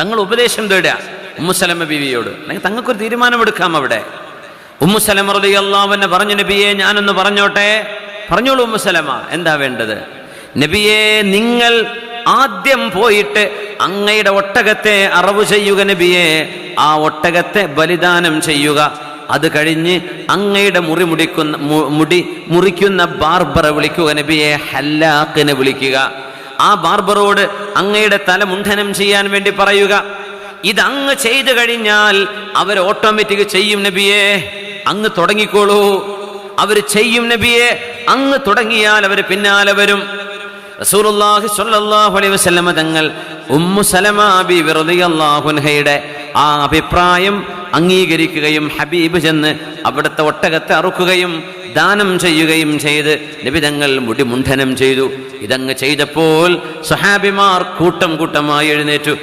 തങ്ങൾ ഉപദേശം തേടുക. ഉമ്മുസലമ ബിവിയോട്. അല്ലെങ്കിൽ തങ്ങൾക്കൊരു തീരുമാനമെടുക്കാം അവിടെ. ഉമ്മുസലമ റളിയല്ലാഹുവിനെ പറഞ്ഞു നബിയെ ഞാനൊന്ന് പറഞ്ഞോട്ടെ? പറഞ്ഞോളൂ ഉമ്മുസലമ എന്താ വേണ്ടത്? നബിയെ നിങ്ങൾ ആദ്യം പോയിട്ട് അങ്ങയുടെ ഒട്ടകത്തെ അറവ് ചെയ്യുക നബിയെ. ആ ഒട്ടകത്തെ ബലിദാനം ചെയ്യുക. അത് കഴിഞ്ഞ് അങ്ങയുടെ മുറി മുടിക്കുന്ന മുടി മുറിക്കുന്ന ബാർബറെ വിളിക്കുക നബിയെ. ഹല്ലാക്കിനെ വിളിക്കുക. ആ ബാർബറോട് അങ്ങയുടെ തല മുണ്ഠനം ചെയ്യാൻ വേണ്ടി പറയുക. ഇത് അങ്ങ് ചെയ്തു കഴിഞ്ഞാൽ അവർ ഓട്ടോമാറ്റിക് ചെയ്യും നബിയെ അങ്ങ് തുടങ്ങിക്കോളൂ. അവർ ചെയ്യും നബിയെ അങ്ങ് തുടങ്ങിയാൽ അവർ പിന്നാലെ വരും. റസൂലുള്ളാഹി സ്വല്ലല്ലാഹു അലൈഹി വസല്ലമ തങ്ങൾ ഉമ്മു സലമ അൻഹയുടെ ആ അഭിപ്രായം അംഗീകരിക്കുകയും ഹബീബ് ചെന്ന് അവിടുത്തെ ഒട്ടകത്തെ അറുക്കുകയും ദാനം ചെയ്യുകയും ചെയ്ത് നിബിതങ്ങൾ മുടിമുണ്ഠനം ചെയ്തു. ഇതങ്ങ് ചെയ്തപ്പോൾ സഹാബിമാർ കൂട്ടം കൂട്ടമായി എഴുന്നേറ്റു.